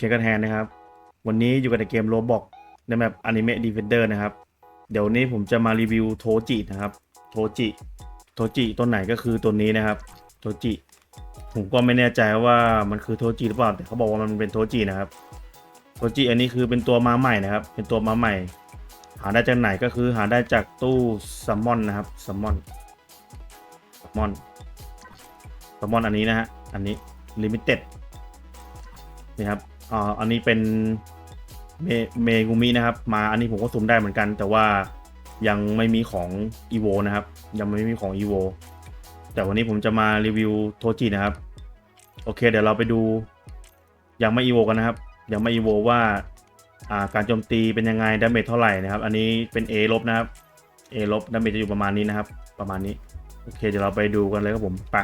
เชคกันแทนนะครับ วันนี้อยู่กับในเกมโรบอกในแมปอนิเมะดีเฟนเดอร์นะครับ เดี๋ยวนนี้ผมจะมารีวิวโทจินะครับ โทจิ โทจิตัวไหนก็คือตัวนี้นะครับ โทจิ ผมก็ไม่แน่ใจว่ามันคือโทจิหรือเปล่า แต่เขาบอกว่ามันเป็นโทจินะครับ โทจิอันนี้คือเป็นตัวมาใหม่นะครับ เป็นตัวมาใหม่ หาได้จากไหนก็คือหาได้จากตู้ซัมมอนนะครับซัมมอนซัมมอนซัมมอนอันนี้นะฮะ อันนี้ลิมิเต็ดนี่ครับ อ่าอันนี้เป็นเมเมกุมินะครับ มาอันนี้ผมก็สุ่มได้เหมือนกัน แต่ว่ายังไม่มีของ e v o นะครับ ยังไม่มีของ e v o แต่วันนี้ผมจะมารีวิวโทจินะครับ โอเค เดี๋ยวเราไปดูยังไม่ e v o กันนะครับ ยังไม่ e v o ว่าอ่าการโจมตีเป็นยังไงดาเมจเท่าไหร่นะครับ อันนี้เป็น A ลบนะครับ A ลบดาเมจจะอยู่ประมาณนี้นะครับ ประมาณนี้ โอเค เดี๋ยวเราไปดูกันเลยครับผมไป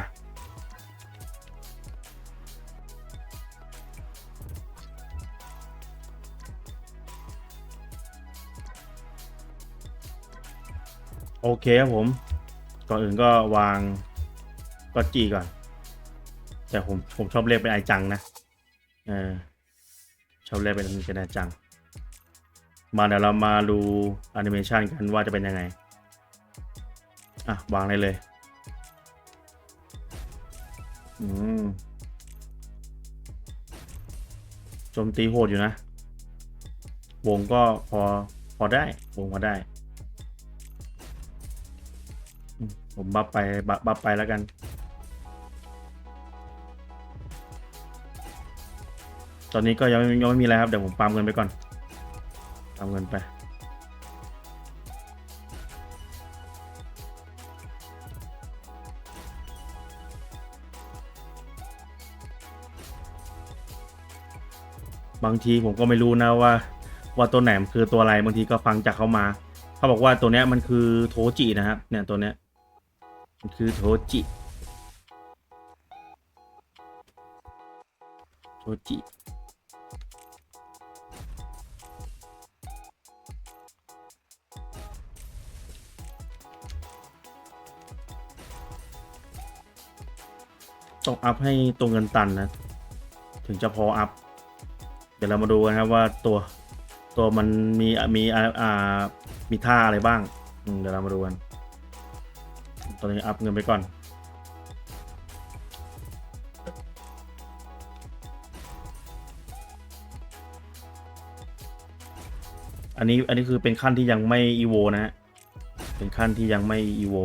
โอเคครับผม ก่อนอื่นก็วางก็จีก่อน แต่ผมผมชอบเรียกเป็นไอจังนะเออชอบเรียกเป็นเป็นไอจัง มาเดี๋ยวเรามาดูแอนิเมชันกันว่าจะเป็นยังไง อะ วางเลยเลย อืมโจมตีโหดอยู่นะ วงก็พอพอได้ วงพอได้ ผมบัฟไปบัฟบัฟไปแล้วกัน ตอนนี้ก็ยังไม่ยังไม่มีอะไรครับ เดี๋ยวผมปามเงินไปก่อนปามเงินไป บางทีผมก็ไม่รู้นะว่า ว่าตัวไหนมันคือตัวอะไรบางทีก็ฟังจากเขามา เขาบอกว่าตัวเนี้ยมันคือโทจินะครับเนี่ยตัวเนี้ย มันคือโทจิ โทจิ ต้องอัพให้ตัวเงินตันนะ ถึงจะพออัพ เดี๋ยวเรามาดูกันครับว่าตัวตัวมันมีมีอ่ามีท่าอะไรบ้าง เดี๋ยวเรามาดูกัน ตอนนี้อัพเงินไปก่อน อันนี้อันนี้คือเป็นขั้นที่ยังไม่อีโวนะฮะ เป็นขั้นที่ยังไม่อีโว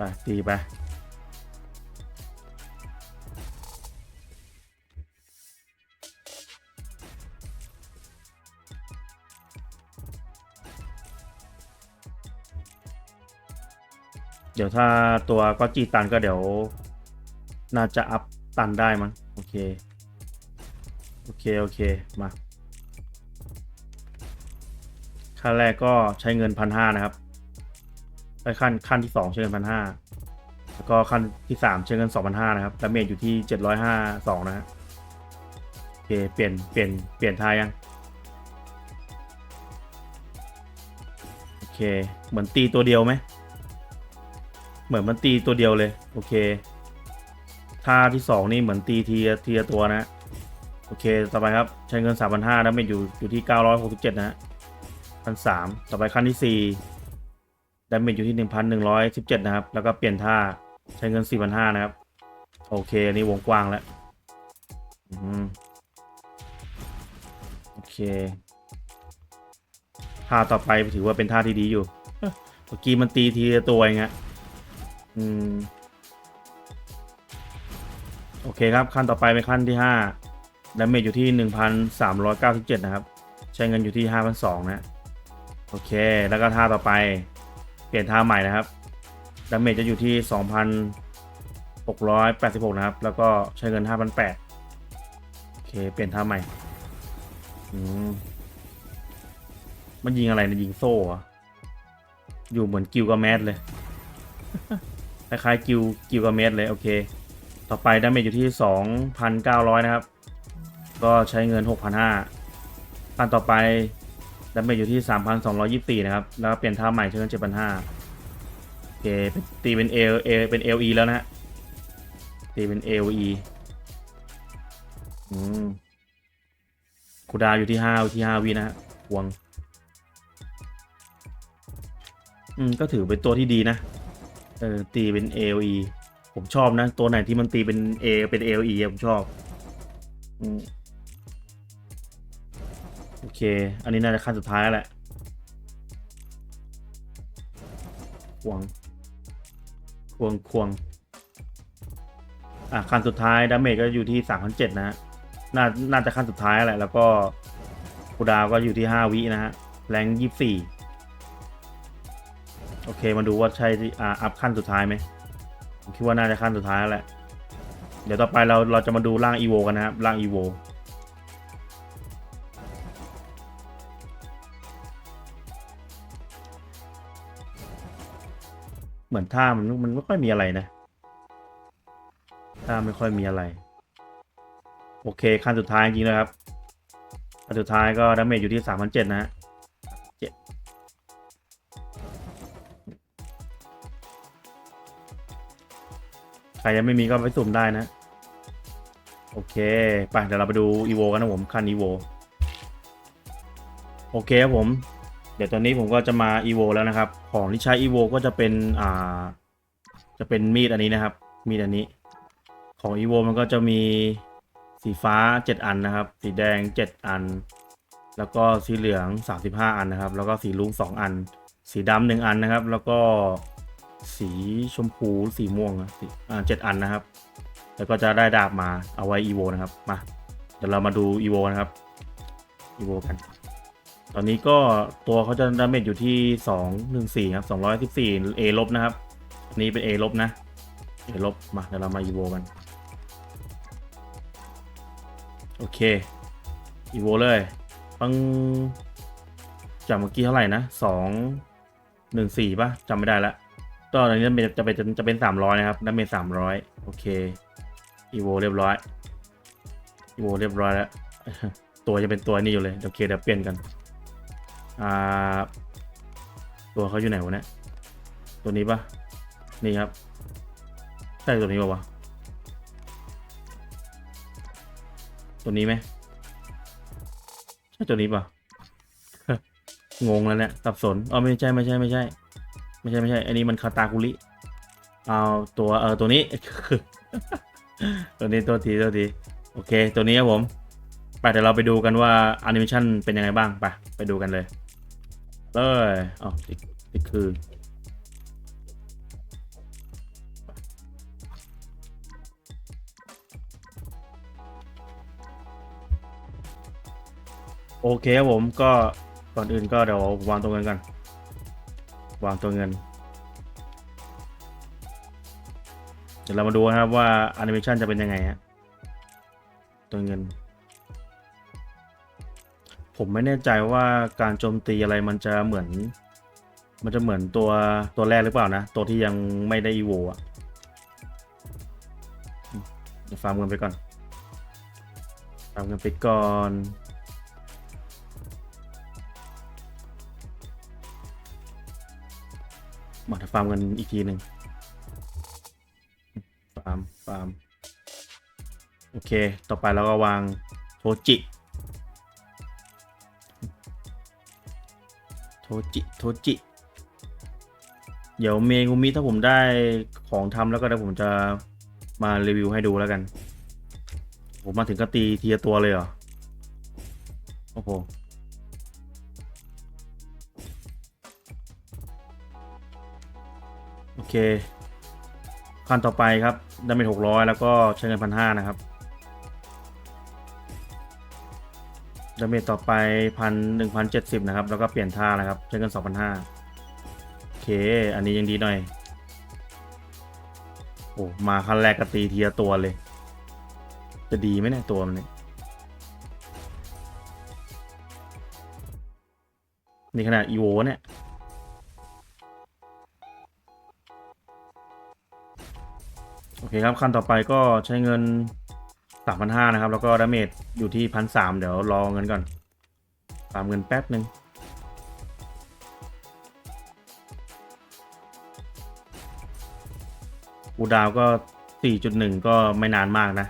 ไปตีไปเดี๋ยวถ้าตัวก็จีตันก็เดี๋ยว น่าจะอัพตันได้มั้งโอเค โอเค โอเค มาขั้นแรกก็ใช้เงินพันห้านะครับ ไปขั้นขั้นที่สองใช้เงินพันห้าแล้วก็ขั้นที่สามใช้เงินสองพันห้านะครับดาเมจอยู่ที่เจ็ดร้อยห้าสองนะฮะโอเคเปลี่ยนเปลี่ยนเปลี่ยนทายยังโอเค เหมือนตีตัวเดียวไหมเหมือนมันตีตัวเดียวเลย โอเคท่าที่สองนี่เหมือนตีทีทีตัวนะ โอเคต่อไปครับใช้เงินสามพันห้าดาเมจอยู่อยู่ที่เก้าร้อยหกสิบเจ็ดนะฮะพันสามต่อไปขั้นที่สี่ ดาเมจอยู่ที่ 1,117 นะครับ แล้วก็เปลี่ยนท่าใช้เงิน 4,500 นะครับ โอเค อันนี้วงกว้างแล้วอโอเค ท่าต่อไปถือว่าเป็นท่าที่ดีอยู่เมื่อกี้มันตีทีละตัวเองอะอืม โอเคครับ ขั้นต่อไปเป็นขั้นที่5ดาเมจอยู่ที่ 1,397 นะครับ ใช้เงินอยู่ที่ 5,200 นะ โอเค แล้วก็ท่าต่อไป เปลี่ยนท่าใหม่นะครับดาเมจจะอยู่ที่ 2,686 นะครับ แล้วก็ใช้เงิน 5,800 โอเค เปลี่ยนท่าใหม่ อืม มันยิงอะไรนะยิงโซ่เหรอะอยู่เหมือนกิวกับแมสเลย คล้ายๆกิวกิวกับแมสเลย โอเค ต่อไปดาเมจอยู่ที่สองพันเก้าร้อยนะครับ ก็ใช้เงินหกพันห้าขั้นต่อไป ดาเมจอยู่ที่สามพันสองร้อยี่สี่นะครับ แล้วก็เปลี่ยนท่าใหม่ใช้เงินเจ็ดพันห้าโอเคตีเป็นเอเอเป็นเอลีแล้วนะฮะ ตีเป็นเอลีอืมคูดาวอยู่ที่ห้าที่ห้าวินะฮะวง อืม ก็ถือเป็นตัวที่ดีนะ เออ ตีเป็น AOE ผมชอบนะ ตัวไหนที่มันตีเป็น A เป็น AOE อะผมชอบ อืม เค อันนี้น่าจะขั้นสุดท้ายแล้วแหละควงควงควงอะขั้นสุดท้ายดาเมจก็อยู่ที่สามพันเจ็ดนะฮะน่าน่าจะขั้นสุดท้ายแหละ แล้วก็คูดาวก็อยู่ที่ห้าวินะฮะ แรงยี่สี่โอเค มาดูว่าใช่อ่าอัพขั้นสุดท้ายไหมผมคิดว่าน่าจะขั้นสุดท้ายแล้วแหละ เดี๋ยวต่อไปเราเราจะมาดูร่างอีโวกันนะครับร่างอีโว เหมือนท่ามันมันไม่ค่อยมีอะไรนะท่าไม่ค่อยมีอะไร โอเคขั้นสุดท้ายจริงนะครับขั้นสุดท้ายก็ดาเมจอยู่ที่สามพันเจ็ดนะฮะใครยังไม่มีก็ไปสุ่มได้นะ โอเคไปเดี๋ยวเราไปดูอีโวกันนะผมคันอีโวโอเคครับผม ดี๋ยวตอนนี้ผมก็จะมาอีโวแล้วนะครับ ของที่ใช้อีโวก็จะเป็นอ่าจะเป็นมีดอันนี้นะครับ มีดอันนี้ ของอีโวมันก็จะมีสีฟ้า 7 อันนะครับ สีแดง 7 อัน แล้วก็สีเหลือง 35 อันนะครับ แล้วก็สีลุ้ง2 อัน สีดำหนึ่งอันนะครับ แล้วก็สีชมพูสีม่วงสีอ่าเจ็ดอันนะครับ แล้วก็จะได้ดาบมาเอาไว้อีโวนะครับมาเดี๋ยวเรามาดูอีโวนะครับอีโวกัน ตอนนี้ก็ตัวเขาจะดาเมจอยู่ที่สองหนึ่งสี่ครับสองร้อยสิบสี่เอลบนะครับอันนี้เป็น A ลบนะ A ลบมาเดี๋ยวเรามาอีโวกัน โอเคอีโวเลยปังจากเมื่อกี้เท่าไหร่นะสองหนึ่งสี่ป่ะจำไม่ได้ละก็อันนี้จะเป็นจะเป็นจะเป็นสามร้อยนะครับดาเมจสามร้อยโอเคอีโวเรียบร้อยอีโวเรียบร้อยแล้วตัวจะเป็นตัวนี้อยู่เลย โอเคเดี๋ยวเปลี่ยนกัน อ่า ตัวเขาอยู่ไหนวะเนี่ย ตัวนี้ปะนี่ครับ ใช่ตัวนี้ปะวะ ตัวนี้ไหมใช่ตัวนี้ปะงงแล้วเนี่ยสับสนอ๋อไม่ใช่ไม่ใช่ไม่ใช่ ไม่ใช่ไม่ใช่ อันนี้มันคาตาคุริเอาตัวเออตัวนี้ ตัวนี้ตัวทีตัวทีโอเค ตัวนี้ครับผม ไปเดี๋ยวเราไปดูกันว่าแอนิเมชันเป็นยังไงบ้าง ไป ไปดูกันเลย เลยอ๋อติดติดคือโอเคครับผมก็ก่อนอื่นก็เดี๋ยววางตัวเงินกัน วางตัวเงิน เดี๋ยวเรามาดูนะครับว่าแอนิเมชันจะเป็นยังไงฮะตัวเงิน ผมไม่แน่ใจว่าการโจมตีอะไรมันจะเหมือน มันจะเหมือนตัวตัวแรกหรือเปล่านะ ตัวที่ยังไม่ได้อีโวอะฟาร์มเงินไปก่อนฟาร์มเงินไปก่อนมาฟาร์มกันอีกทีหนึ่งฟาร์มฟาร์มโอเค ต่อไปเราก็วางโทจิ จิโทจิ เดี๋ยวเมกุมิถ้าผมได้ของทำแล้วก็เดี๋ยวผมจะมารีวิวให้ดูแล้วกัน ผมมาถึงก็ตีเทีละตัวเลยเหรอ โอ้โหโอเค ขั้นต่อไปครับดาเมจหกร้อยแล้วก็ใช้เงินพันห้านะครับ ดาเมจต่อไปพันหนึ่งพันเจ็ดสิบนะครับ แล้วก็เปลี่ยนท่านะครับใช้เงินสองพันห้าโอเค อันนี้ยังดีหน่อย โอ้มาขั้นแรกก็ตีเทีละตัวเลย จะดีไหมเนี่ยตัวมันเนี่ยนี่ขนาดอีโวเนี่ยโโอเคครับขั้นต่อไปก็ใช้เงิน สามพันห้านะครับ แล้วก็ดาเมจอยู่ที่พันสามเดี๋ยวรอเงินก่อนตามเงินแป๊บหนึ่งอูดาวก็สี่จุดหนึ่งก็ไม่นานมากนะ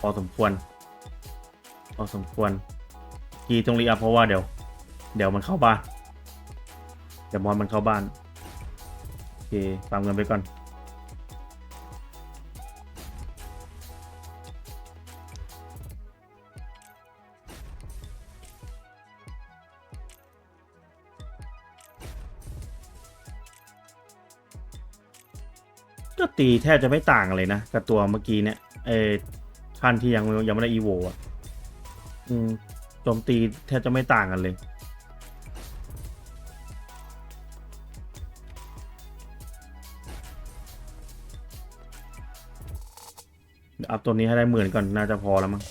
พอสมควร พอสมควร กีต้องรีอัพเพราะว่าเดี๋ยว เดี๋ยวมันเข้าบ้าน เดี๋ยวมอนมันเข้าบ้าน โอเคตามเงินไปก่อน ก็ตีแทบจะไม่ต่างกันเลยนะกับตัวเมื่อกี้เนี่ยเออขั้นที่ยังยังไม่ได้อีโวอะอืมโจมตีแทบจะไม่ต่างกันเลยเดี๋ยวอัพตัวนี้ให้ได้หมื่นก่อนน่าจะพอแล้วมั้ง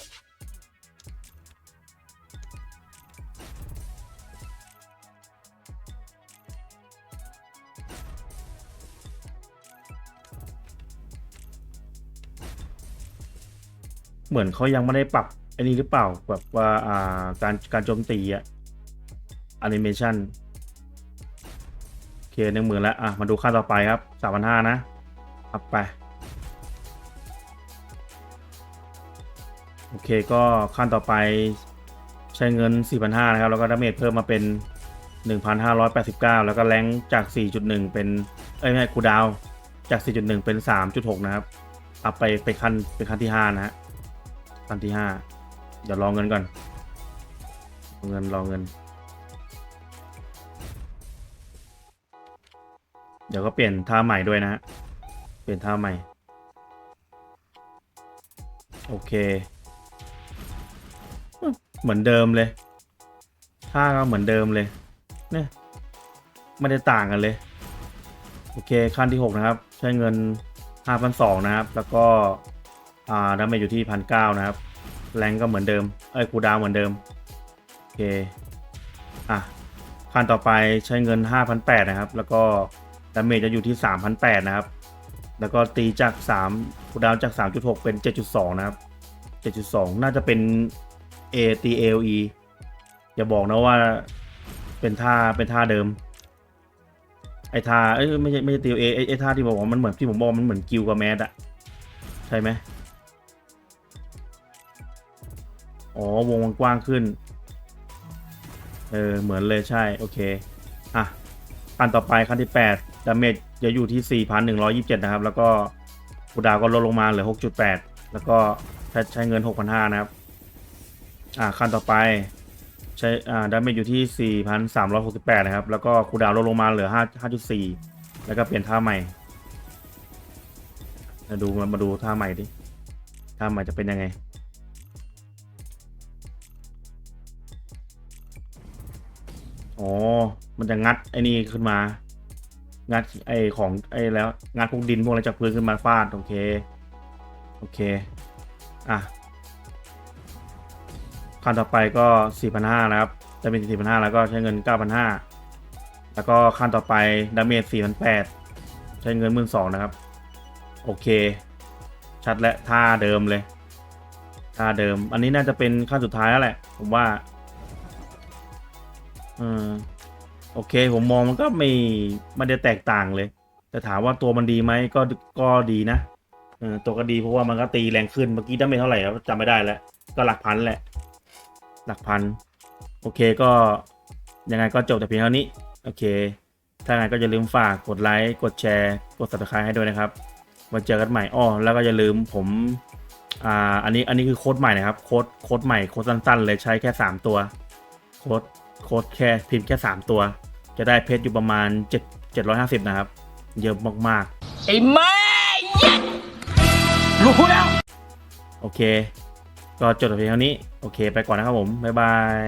เหมือนเขายังไม่ได้ปรับอ้นี้หรือเปล่าแบบว่าอ่าการการโจมตีอะแอนิเมชันโอเคหนึ่งหมื่นแล้วอะมาดูค่าต่อไปครับสามพันห้านะอัพไปโอเคก็ขั้นต่อไปใช้เงิน 4,500นะครับ แล้วก็ดาเมจเพิ่มมาเป็น 1,589 แล้วก็แรงจาก 4.1 เป็น เอ้ยไม่คูดาวจาก 4.1 เป็น 3.6 นะครับ อัพไปไปขั้นเป็นขั้นที่ 5 นะฮะ ขั้นที่5เดี๋ยวรอเงินก่อนรอเงินรอเงิน เดี๋ยวก็เปลี่ยนท่าใหม่ด้วยนะฮะ เปลี่ยนท่าใหม่ โอเค เหมือนเดิมเลย ท่าก็เหมือนเดิมเลย เนี่ยไม่ได้ต่างกันเลย โอเคขั้นที่ 6 นะครับ ใช้เงิน 5,200 นะครับ แล้วก็ อ่าดาเมจอยู่ที่1,900นะครับ แรงก็เหมือนเดิม เอ้ยคูดาวเหมือนเดิม โอเค อะขั้นต่อไปใช้เงิน 5,800 นะครับ แล้วก็ดาเมจจะอยู่ที่ 3,800 นะครับ แล้วก็ตีจาก3คูดาวจาก 3.6 เป็น 7.2 นะครับ 7.2 น่าจะเป็น A T L E อย่าบอกนะว่าเป็นท่าเป็นท่าเดิม ไอ้ท่าเอ้ยไม่ใช่ไม่ใช่ T L A ไอไอท่าที่บอกว่ามันเหมือนที่ผมบอกมันเหมือนกิวกับแมสอะใช่ไหม อ๋อ วงมันกว้างขึ้น เออ เหมือนเลยใช่ โอเค อะขั้นต่อไปขั้นที่8ดาเมจจะอยู่ที่ 4,127 นะครับ แล้วก็คูดาวก็ลดลงมาเหลือ 6.8 แล้วก็ใช้ใช้เงิน 6,500 นะครับ อ่าขั้นต่อไปใช้อ่าดาเมจอยู่ที่ 4,368 นะครับ แล้วก็คูดาวลดลงมาเหลือ 5 5.4 แล้วก็เปลี่ยนท่าใหม่มาดูมาดูท่าใหม่ดิ ท่าใหม่จะเป็นยังไง อ๋อ มันจะงัดไอ้นี่ขึ้นมา งัดไอ้ของไอ้แล้ว งัดพวกดินพวกอะไรจากพื้นขึ้นมาฟาด โอเค โอเค อะขั้นต่อไปก็4,500นะครับจะเป็น4,500แล้วก็ใช้เงิน9,500แล้วก็ขั้นต่อไปดาเมจ4,800ใช้เงิน12,000นะครับ โอเค ชัดและท่าเดิมเลยท่าเดิม อันนี้น่าจะเป็นขั้นสุดท้ายแล้วแหละ ผมว่า ออโอเค ผมมองมันก็ไม่ไม่ได้แตกต่างเลย แต่ถามว่าตัวมันดีไหมก็ก็ดีนะเออตัวก็ดีเพราะว่ามันก็ตีแรงขึ้นเมื่อกี้ได้ไม่เท่าไหร่แล้วจำไม่ได้แล้ว ก็หลักพันแหละ หลักพัน โอเคก็ยังไงก็จบแต่เพียงเท่านี้ โอเค ถ้าไงก็อย่าลืมฝากกดไลค์กดแชร์ กด subscribe ให้ด้วยนะครับมาเจอกันใหม่อ้อแล้วก็อย่าลืมผมอ่าอันนี้อันนี้คือโค้ดใหม่นะครับ โค้ดโค้ดใหม่โค้ดสั้นๆเลยใช้แค่ 3 ตัว โค้ด โค้ดแค่พิมพ์แค่ 3 ตัว จะได้เพชรอยู่ประมาณ 7 750 นะครับ เยอะมากไอ้แม่เหี้ย็ดรู้แล้วๆโอเค ก็จบแต่เพียงเท่านี้ โอเค ไปก่อนนะครับผม บ๊ายบาย